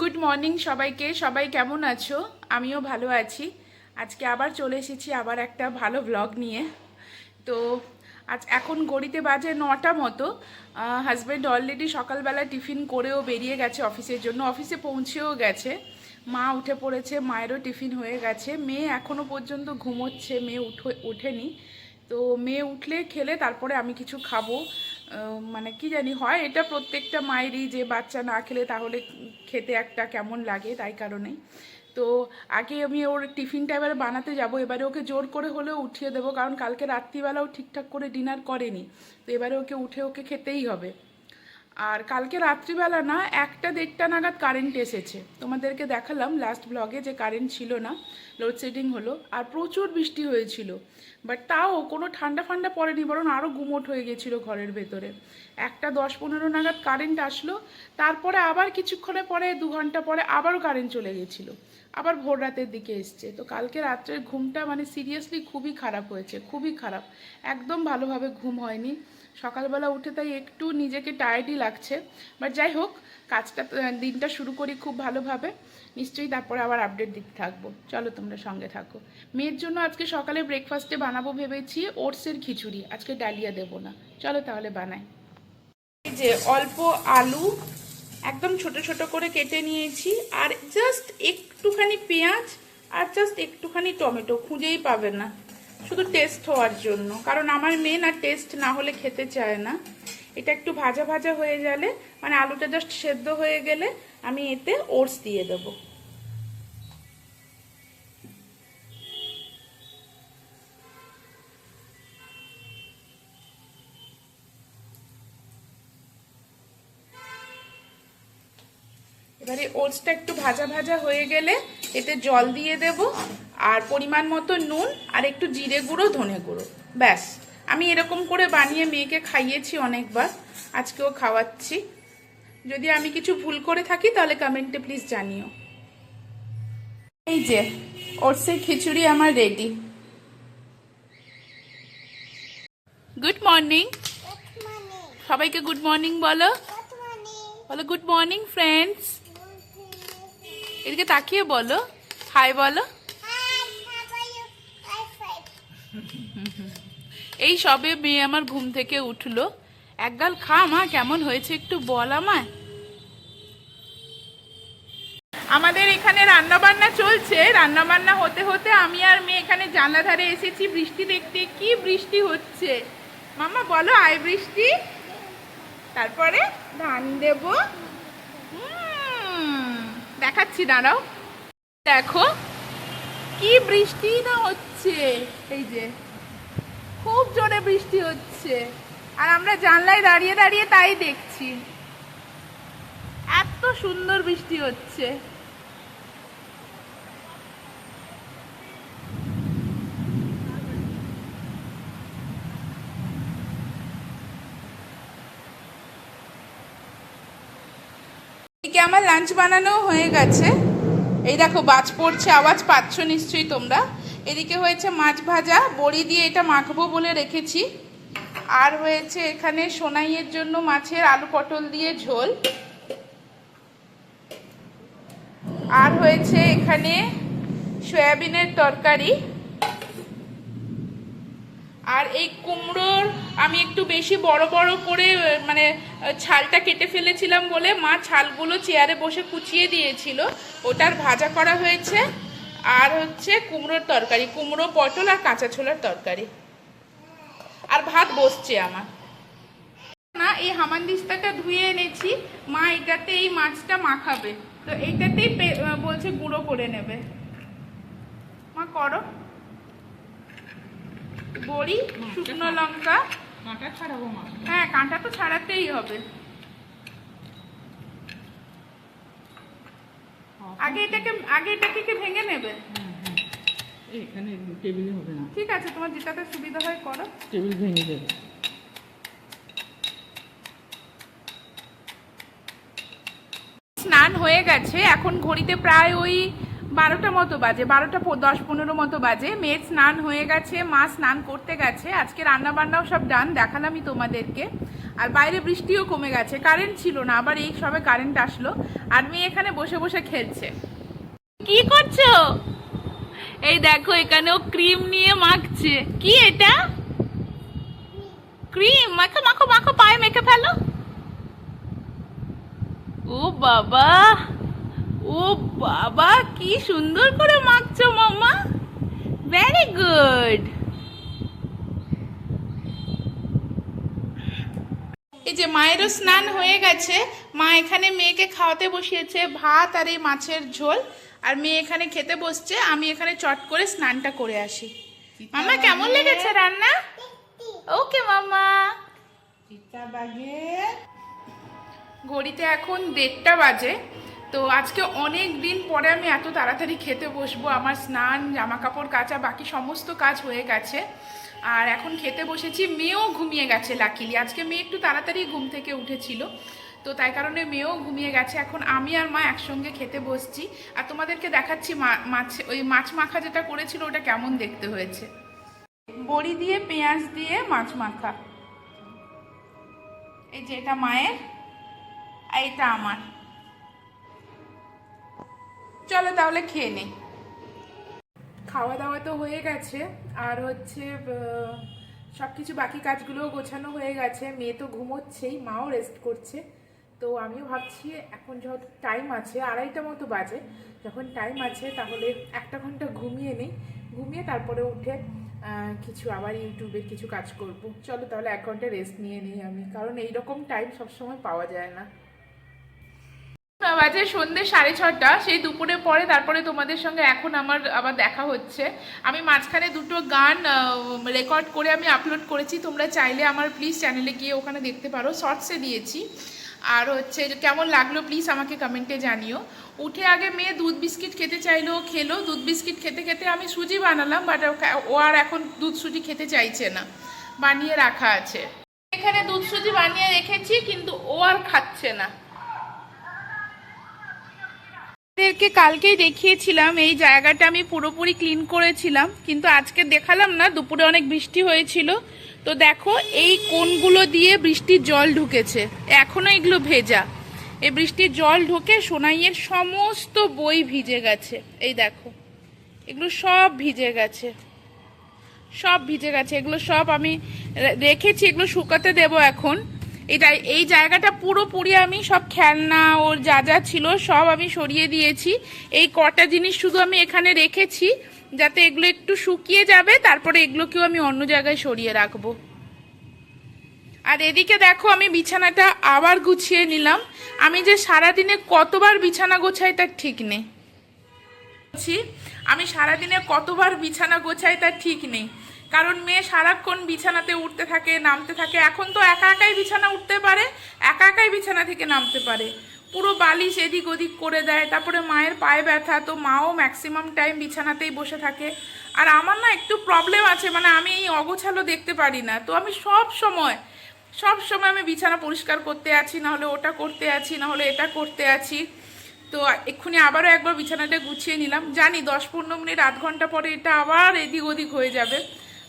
Good morning সবাইকে। সবাই কেমন আছো? আমিও ভালো আছি। আজকে আবার চলে এসেছি আবার একটা ভালো ব্লগ নিয়ে। তো আজ এখন গড়িতে বাজে নটা মতো। হাজব্যান্ড অলরেডি সকালবেলা টিফিন করেও বেরিয়ে গেছে অফিসের জন্য। অফিসে পৌঁছেও গেছে। মা উঠে পড়েছে, মায়েরও টিফিন হয়ে গেছে। মেয়ে এখনও পর্যন্ত ঘুমোচ্ছে, মেয়ে উঠে, ওঠেনি। তো মেয়ে উঠলে, খেলে, তারপরে আমি কিছু খাব। মানে কি জানি, হয় এটা প্রত্যেকটা মায়েরই যে বাচ্চা না খেলে তাহলে খেতে একটা কেমন লাগে তাই কারণে। তো আগে আমি ওর টিফিনটা এবারে বানাতে যাব, এবারে ওকে জোর করে হলেও উঠিয়ে দেবো, কারণ কালকে রাত্রিবেলাও ঠিকঠাক করে ডিনার করেনি। তো এবারে ওকে উঠে ওকে খেতেই হবে। আর কালকে রাত্রিবেলা না একটা দেড়টা নাগাদ কারেন্ট এসেছে। তোমাদেরকে দেখালাম লাস্ট ব্লগে যে কারেন্ট ছিল না লোডশেডিং হলো, আর প্রচুর বৃষ্টি হয়েছিল। বাট তাও কোনো ঠান্ডা ফান্ডা পড়েনি, বরং আরও গুমোট হয়ে গেছিল ঘরের ভেতরে। একটা দশ পনেরো নাগাদ কারেন্ট আসলো, তারপরে আবার কিছুক্ষণে পরে, দু ঘণ্টা পরে আবারও কারেন্ট চলে গেছিল। আবার ভোর রাতের দিকে এসছে। তো কালকে রাত্রের ঘুমটা মানে সিরিয়াসলি খুবই খারাপ হয়েছে, খুবই খারাপ। একদম ভালোভাবে ঘুম হয়নি। সকালবেলা উঠে তাই একটু নিজেকে টায়ার্ডই লাগছে। বাট যাই হোক, কাজটা দিনটা শুরু করি খুব ভালোভাবে। নিশ্চয়ই তারপরে আবার আপডেট দিতে থাকব। চলো তোমরা সঙ্গে থাকো। মেয়ের জন্য আজকে সকালে ব্রেকফাস্টে বানাবো ভেবেছি ওটসের খিচুড়ি। আজকে ডালিয়া দেবো না। চলো তাহলে বানাই। এই যে অল্প আলু একদম ছোট ছোট করে কেটে নিয়েছি, আর জাস্ট একটুখানি পেঁয়াজ আর জাস্ট একটুখানি টমেটো, খুঁজেই পাবে না। শুধু টেস্ট হওয়ার জন্য। কারণ আমার মেয়ে না টেস্ট না হলে খেতে চায় না। এটা একটু ভাজা ভাজা হয়ে গেলে মানে আলুটা জাস্ট সেদ্ধ হয়ে গেলে আমি এতে ওটস দিয়ে দেবো। এবারে ওটসটা একটু ভাজা ভাজা হয়ে গেলে এতে জল দিয়ে দেব। আর পরিমাণ মতো নুন আর একটু জিরে গুঁড়ো, ধনে গুঁড়ো। ব্যাস, আমি এরকম করে বানিয়ে মেয়েকে খাইয়েছি অনেকবার, আজকেও খাওয়াচ্ছি। যদি আমি কিছু ভুল করে থাকি, তাহলে কমেন্টে প্লিজ জানিও। এই যে, ওটসের খিচুড়ি আমার রেডি গুড মর্নিং সবাইকে গুড মর্নিং বলো। বলো গুড মর্নিং ফ্রেন্ডস এদিকে তাকিয়ে বলো। হাই বলো। এই সবে মেয়ে আমার ঘুম থেকে উঠল। একগাল খা মা, কেমন হয়েছে একটু বল আমায়। আমাদের এখানে রান্না বান্না চলছে। রান্না বান্না হতে হতে আমি আর মেয়ে এখানে জানলা ধারে এসেছি। বৃষ্টি দেখতে কি বৃষ্টি হচ্ছে। মামা, বলো আয় বৃষ্টি। তারপরে ধান দেব। দেখাচ্ছি, দাঁড়াও। দেখো, কি বৃষ্টি না হচ্ছে। এই যে, খুব জোরে বৃষ্টি হচ্ছে। আর আমরা জানলায় দাঁড়িয়ে দাঁড়িয়ে তাই দেখছি। এত সুন্দর বৃষ্টি হচ্ছে। এদিকে আমার লাঞ্চ বানানো হয়ে গেছে। এই দেখো, বাজ পড়ছে, আওয়াজ পাচ্ছ নিশ্চয়ই তোমরা। এদিকে হয়েছে মাছ ভাজা, বড়ি দিয়ে এটা মাখবো বলে রেখেছি। আর হয়েছে এখানে সোনাইয়ের জন্য মাছের আলু পটল দিয়ে ঝোল। আর হয়েছে এখানে সয়াবিনের তরকারি। আর এই কুমড়োর আমি একটু বেশি বড় বড় করে মানে ছালটা কেটে ফেলেছিলাম বলে মা ছালগুলো চেয়ারে বসে কুচিয়ে দিয়েছিল। ওটার ভাজা করা হয়েছে। আর হচ্ছে কুমড়োর তরকারি কুমড়ো পটল আর কাঁচা ছোলার তরকারি। আর ভাত বসছে আমার। না এই হামানদিস্তাটা ধুয়ে এনেছি। মা এটাতে এই মাছটা মাখাবে। তো এইটাতেই বলছে গুঁড়ো করে নেবে। মা করো। বড়ি শুকনো লঙ্কা। কাঁটা ছাড়াবো মা। হ্যাঁ কাঁটা তো ছাড়াতেই হবে। আগে এটাকে আগে এটাকে কি ভেঙে নেবে? এখানে টেবিলে হবে না। ঠিক আছে তোমার যেটাতে সুবিধা হয় করো। টেবিল ভেঙে দেবে। স্নান হয়ে গেছে এখন ঘড়িতে প্রায় ওই বারোটা মতো বাজে বারোটা দশ পনেরো মতো বাজে। মেয়ের স্নান হয়ে গেছে মা স্নান করতে গেছে আজকে রান্না বান্নাও সব ডান দেখালামই তোমাদেরকে। আর বাইরে বৃষ্টিও কমে গেছে কারেন্ট ছিল না, আবার এই সবে কারেন্ট আসলো, আর মেয়ে এখানে বসে বসে খেলছে। কি করছ? এই দেখো এখানেও ক্রিম নিয়ে মাখছে। কি এটা? ক্রিম মাখো মাখো মাখো, পায়ে মেখে ফেলো। ও বাবা ও বাবা, কি সুন্দর করে মাখছো মাম্মা। ভেরি গুড এই যে মায়েরও স্নান হয়ে গেছে মা এখানে মেয়েকে খাওয়াতে বসিয়েছে ভাত আর এই মাছের ঝোল। আর মেয়ে এখানে খেতে বসছে আমি এখানে চট করে স্নানটা করে আসি। মামা কেমন লেগেছে রান্না? ওকে মামা ঘড়িতে এখন দেড়টা বাজে তো আজকে অনেক দিন পরে আমি এত তাড়াতাড়ি খেতে বসবো আমার স্নান জামা কাপড় কাচা বাকি সমস্ত কাজ হয়ে গেছে। আর এখন খেতে বসেছি, মেয়েও ঘুমিয়ে গেছে লাকিলি আজকে মেয়ে একটু তাড়াতাড়ি ঘুম থেকে উঠেছিল, তো তাই কারণে মেয়েও ঘুমিয়ে গেছে। এখন আমি আর মা একসঙ্গে খেতে বসছি। আর তোমাদেরকে দেখাচ্ছি মাছ, ওই মাছ মাখা যেটা করেছিল, ওটা কেমন দেখতে হয়েছে। বড়ি দিয়ে, পেঁয়াজ দিয়ে মাছ মাখা। এই যে এটা মায়ের, আর এটা আমার। চলো তাহলে খেয়ে নেই। খাওয়া দাওয়া তো হয়ে গেছে, আর হচ্ছে সব কিছু বাকি কাজগুলোও গোছানো হয়ে গেছে, মেয়ে তো ঘুমোচ্ছেই, মাও রেস্ট করছে, তো আমিও ভাবছি এখন যেহেতু টাইম আছে, আড়াইটা মতো বাজে, যখন টাইম আছে তাহলে একটা ঘণ্টা ঘুমিয়ে নিই, ঘুমিয়ে তারপরে উঠে কিছু আবার ইউটিউবে কিছু কাজ করব, চলো তাহলে এক ঘণ্টা রেস্ট নিয়ে নিই আমি, কারণ এইরকম টাইম সবসময় পাওয়া যায় না। বাজে সন্ধ্যে সাড়ে ছটা, সেই দুপুরে পরে তারপরে তোমাদের সঙ্গে এখন আমার আবার দেখা হচ্ছে। আমি মাঝখানে দুটো গান রেকর্ড করে আমি আপলোড করেছি, তোমরা চাইলে আমার প্লিজ চ্যানেলে গিয়ে ওখানে দেখতে পারো। শর্টসে দিয়েছি। আর হচ্ছে কেমন লাগল প্লিজ আমাকে কমেন্টে জানিও। উঠে আগে মেয়ে দুধ বিস্কিট খেতে চাইলো খেলো। দুধ বিস্কিট খেতে খেতে আমি সুজি বানালাম বাট ও আর এখন দুধ সুজি খেতে চাইছে না। বানিয়ে রাখা আছে। এখানে দুধ সুজি বানিয়ে রেখেছি, কিন্তু ও আর খাচ্ছে না। আপনাদেরকে কালকেই দেখিয়েছিলাম, এই জায়গাটা আমি পুরোপুরি ক্লিন করেছিলাম, কিন্তু আজকে দেখালাম না, দুপুরে অনেক বৃষ্টি হয়েছিল। তো দেখো, এই কোনগুলো দিয়ে বৃষ্টির জল ঢুকেছে, এখনও এগুলো ভেজা। এই বৃষ্টির জল ঢুকে সোনাইয়ের সমস্ত বই ভিজে গেছে, এই দেখো, এগুলো সব ভিজে গেছে, সব ভিজে গেছে, এগুলো সব আমি রেখেছি, এগুলো শুকাতে দেব এখন। এটা এই জায়গাটা পুরোপুরি আমি সব খেলনা, ওর যা যা ছিল সব আমি সরিয়ে দিয়েছি। এই কটা জিনিস শুধু আমি এখানে রেখেছি, যাতে এগুলো একটু শুকিয়ে যাবে, তারপরে এগুলোকেও আমি অন্য জায়গায় সরিয়ে রাখব। আর এদিকে দেখো আমি বিছানাটা আবার গুছিয়ে নিলাম। আমি যে সারাদিনে কতবার বিছানা গোছাই তার ঠিক নেই। আমি সারাদিনে কতবার বিছানা গোছাই তার ঠিক নেই। কারণ মেয়ে সারাক্ষণ বিছানাতে উঠতে থাকে, নামতে থাকে। এখন তো একা একাই বিছানা উঠতে পারে, একা একাই বিছানা থেকে নামতে পারে। পুরো বালিশ এদিক ওদিক করে দেয়, তারপরে মায়ের পায়ে ব্যথা, তো মাও ম্যাক্সিমাম টাইম বিছানাতেই বসে থাকে। আর আমার না একটু প্রবলেম আছে মানে আমি এই অগোছালো দেখতে পারি না। তো আমি সব সময় সব সময় আমি বিছানা পরিষ্কার করতে আছি না হলে ওটা করতে আছি না হলে এটা করতে আছি। তো এক্ষুনি আবারও একবার বিছানাটা গুছিয়ে নিলাম। জানি দশ পনেরো মিনিট, আধ ঘণ্টা পরে এটা আবার এদিক ওদিক হয়ে যাবে।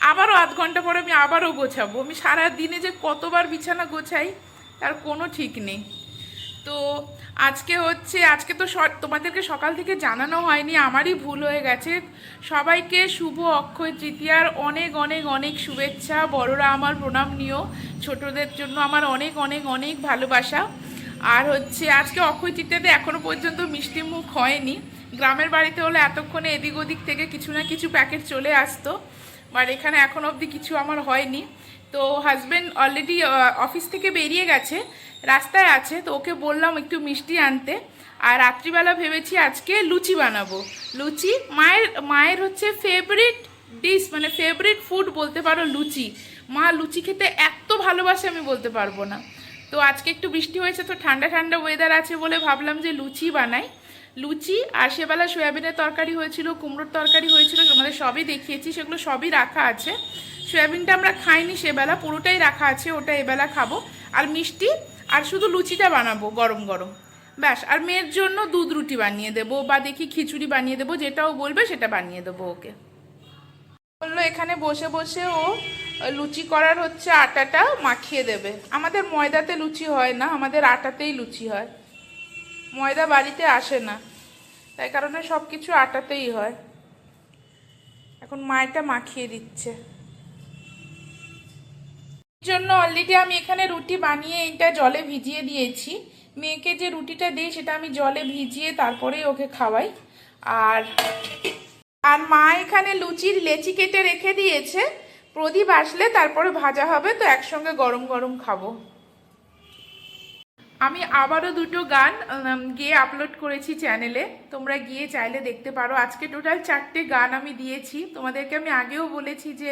আবারও আধ ঘণ্টা পরে আমি আবারও গোছাবো। আমি সারা দিনে যে কতবার বিছানা গোছাই, তার কোনো ঠিক নেই। তো আজকে হচ্ছে, আজকে তো তোমাদেরকে সকাল থেকে জানানো হয়নি, আমারই ভুল হয়ে গেছে। সবাইকে শুভ অক্ষয় তৃতীয়ার অনেক অনেক অনেক শুভেচ্ছা। বড়রা আমার প্রণাম নিও। ছোটদের জন্য আমার অনেক অনেক অনেক ভালোবাসা। আর হচ্ছে, আজকে অক্ষয় তৃতীয়াতে এখনও পর্যন্ত মিষ্টি মুখ হয়নি। গ্রামের বাড়িতে হলে এতক্ষণে এদিক ওদিক থেকে কিছু না কিছু প্যাকেট চলে আসতো। বাট এখানে এখন অবধি কিছু আমার হয়নি। তো হাজবেন্ড অলরেডি অফিস থেকে বেরিয়ে গেছে, রাস্তায় আছে, তো ওকে বললাম একটু মিষ্টি আনতে। আর রাত্রিবেলা ভেবেছি আজকে লুচি বানাবো। লুচি মায়ের মায়ের হচ্ছে ফেভারিট ডিশ মানে ফেভারিট ফুড বলতে পারো লুচি। মা লুচি খেতে এত ভালোবাসে আমি বলতে পারব না। তো আজকে একটু বৃষ্টি হয়েছে, তো ঠান্ডা ঠান্ডা ওয়েদার আছে বলে ভাবলাম যে লুচি বানাই। লুচি আর সেবেলা সয়াবিনের তরকারি হয়েছিল, কুমড়োর তরকারি হয়েছিল, তোমাদের সবই দেখিয়েছি, সেগুলো সবই রাখা আছে। সয়াবিনটা আমরা খাইনি সেবেলা, পুরোটাই রাখা আছে, ওটা এবেলা খাব। আর মিষ্টি, আর শুধু লুচিটা বানাবো, গরম গরম। ব্যাস, আর মেয়ের জন্য দুধ রুটি বানিয়ে দেবো, বা দেখি খিচুড়ি বানিয়ে দেবো যেটাও বলবে সেটা বানিয়ে দেবো ওকে। বলল, এখানে বসে বসে ও লুচি করার হচ্ছে আটাটা মাখিয়ে দেবে। আমাদের ময়দাতে লুচি হয় না, আমাদের আটাতেই লুচি হয়। ময়দা বাড়িতে আসে না। তাই কারণে সব কিছু আটাতেই হয়। এখন মায়টা মাখিয়ে দিচ্ছে। জন্য অলরেডি আমি এখানে রুটি বানিয়ে এটা জলে ভিজিয়ে দিয়েছি। মেয়েকে যে রুটিটা দিই সেটা আমি জলে ভিজিয়ে তারপরেই ওকে খাওয়াই। আর আর মা এখানে লুচির লেচি কেটে রেখে দিয়েছে। প্রদীপ আসলে তারপরে ভাজা হবে, তো একসঙ্গে গরম গরম খাব। আমি আবারও দুটো গান গিয়ে আপলোড করেছি চ্যানেলে তোমরা গিয়ে চাইলে দেখতে পারো। আজকে টোটাল চারটে গান আমি দিয়েছি। তোমাদেরকে আমি আগেও বলেছি যে,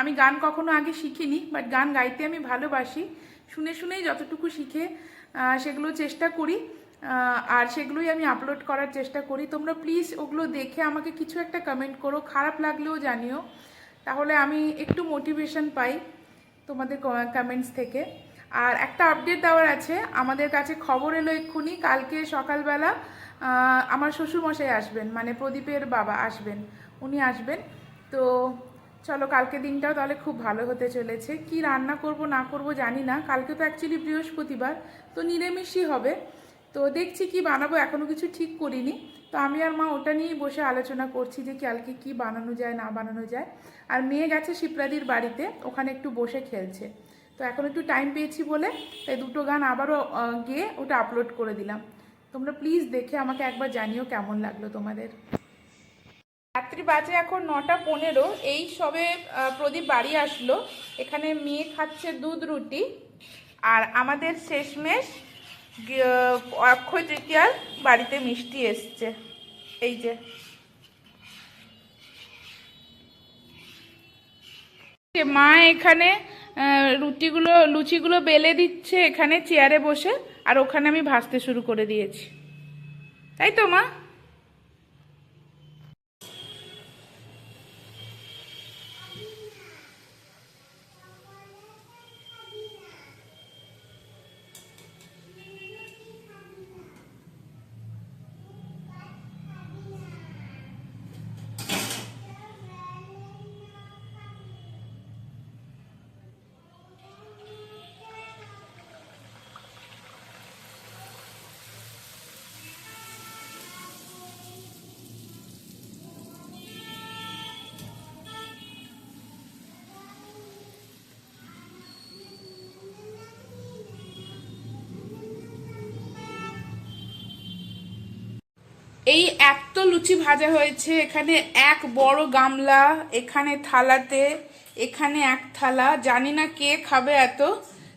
আমি গান কখনো আগে শিখিনি বাট গান গাইতে আমি ভালোবাসি। শুনে শুনেই যতটুকু শিখে সেগুলো চেষ্টা করি। আর সেগুলোই আমি আপলোড করার চেষ্টা করি। তোমরা প্লিজ ওগুলো দেখে আমাকে কিছু একটা কমেন্ট করো। খারাপ লাগলেও জানিও। তাহলে আমি একটু মোটিভেশন পাই তোমাদের কমেন্টস থেকে। আর একটা আপডেট দেওয়ার আছে। আমাদের কাছে খবর এলো এক্ষুনি, কালকে সকালবেলা আমার শ্বশুরমশাই আসবেন মানে প্রদীপের বাবা আসবেন, উনি আসবেন। তো চলো, কালকে দিনটাও তাহলে খুব ভালো হতে চলেছে। কি রান্না করব, না করব জানি না। কালকে তো অ্যাকচুয়ালি বৃহস্পতিবার, তো নিরামিষই হবে। তো দেখছি কি বানাবো, এখনও কিছু ঠিক করিনি। তো আমি আর মা ওটা নিয়েই বসে আলোচনা করছি যে কালকে কি বানানো যায়, না বানানো যায়। আর মেয়ে গেছে শিপ্রাদির বাড়িতে, ওখানে একটু বসে খেলছে। তো এখন একটু টাইম পেয়েছি বলে তাই দুটো গান আবারও গিয়ে ওটা আপলোড করে দিলাম। তোমরা প্লিজ দেখে আমাকে একবার জানিও কেমন লাগল তোমাদের। রাত্রি বাজে এখন নটা পনেরো, এই সবে প্রদীপ বাড়ি আসলো। এখানে মেয়ে খাচ্ছে দুধ রুটি। আর আমাদের শেষমেশ অক্ষয় তৃতীয়ার বাড়িতে মিষ্টি এসছে। এই যে। মা এখানে রুটিগুলো, লুচিগুলো বেলে দিচ্ছে এখানে, চেয়ারে বসে, আর ওখানে আমি ভাজতে শুরু করে দিয়েছি। তাই তো, মা? এত লুচি ভাজা হয়েছে, এখানে এক বড় গামলা, এখানে থালাতে, এখানে এক থালা, জানি না কে খাবে এত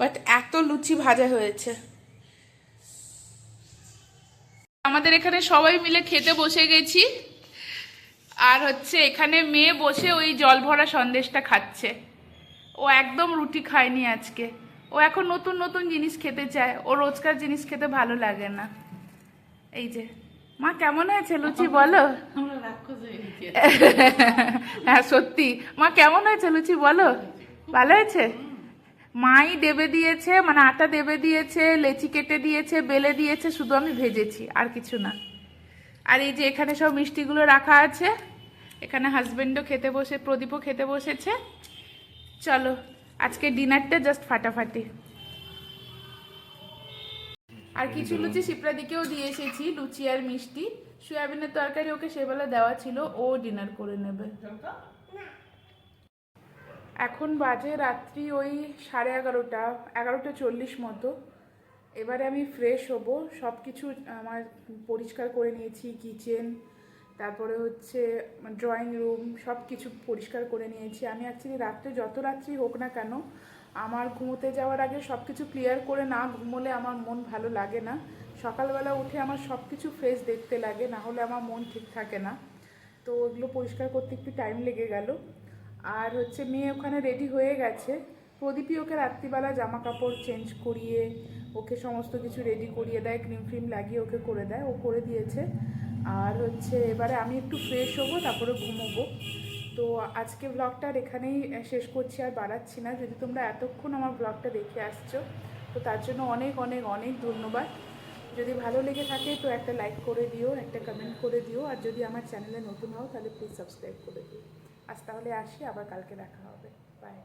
বাট এত লুচি ভাজা হয়েছে। আমাদের এখানে সবাই মিলে খেতে বসে গেছি। আর হচ্ছে এখানে মেয়ে বসে ওই জল ভরা সন্দেশটা খাচ্ছে। ও একদম রুটি খায়নি আজকে। ও এখন নতুন নতুন জিনিস খেতে চায়। ও রোজকার জিনিস খেতে ভালো লাগে না। এই যে। মা কেমন হয়েছে লুচি বলো? হ্যাঁ সত্যি। মা কেমন হয়েছে লুচি বলো? ভালো হয়েছে? মাই দেবে দিয়েছে মানে আটা দেবে দিয়েছে লেচি কেটে দিয়েছে বেলে দিয়েছে শুধু আমি ভেজেছি আর কিছু না। আর এই যে এখানে সব মিষ্টিগুলো রাখা আছে এখানে হাজবেন্ডও খেতে বসে প্রদীপও খেতে বসেছে। চলো আজকে ডিনারটা জাস্ট ফাটাফাটি। আর কিছু লুচি শিপ্রা দিকেও দিয়ে এসেছি লুচি আর মিষ্টি। সয়াবিনের তরকারি ওকে সেবেলা দেওয়া ছিল ও ডিনার করে নেবে। এখন বাজে রাত্রি ওই সাড়ে এগারোটা এগারোটা চল্লিশ মতো। এবারে আমি ফ্রেশ হব সব কিছু আমার পরিষ্কার করে নিয়েছি কিচেন তারপরে হচ্ছে ড্রয়িং রুম সব কিছু পরিষ্কার করে নিয়েছি। আমি অ্যাকচুয়ালি রাত্রে যত রাত্রি হোক না কেন আমার ঘুমোতে যাওয়ার আগে সব কিছু ক্লিয়ার করে না ঘুমোলে আমার মন ভালো লাগে না। সকালবেলা উঠে আমার সব কিছু ফ্রেশ দেখতে লাগে, না হলে আমার মন ঠিক থাকে না। তো ওগুলো পরিষ্কার করতে একটু টাইম লেগে গেল। আর হচ্ছে মেয়ে ওখানে রেডি হয়ে গেছে। প্রদীপই ওকে রাত্রিবেলা জামা কাপড় চেঞ্জ করিয়ে, ওকে সমস্ত কিছু রেডি করিয়ে দেয় ক্রিম ফ্রিম লাগিয়ে ওকে করে দেয়, ও করে দিয়েছে। আর হচ্ছে এবারে আমি একটু ফ্রেশ হব, তারপরে ঘুমোবো। তো আজকে ব্লগটা এখানেই শেষ করছি আর বাড়াচ্ছি না। যদি তোমরা এতক্ষণ আমার ব্লগটা দেখে আসছো, তো তার জন্য অনেক অনেক অনেক ধন্যবাদ। যদি ভালো লেগে থাকে, তো একটা লাইক করে দিও, একটা কমেন্ট করে দিও। আর যদি আমার চ্যানেলে নতুন হও, তাহলে প্লিজ সাবস্ক্রাইব করে দিও। আজ তাহলে আসি, আবার কালকে দেখা হবে। বাই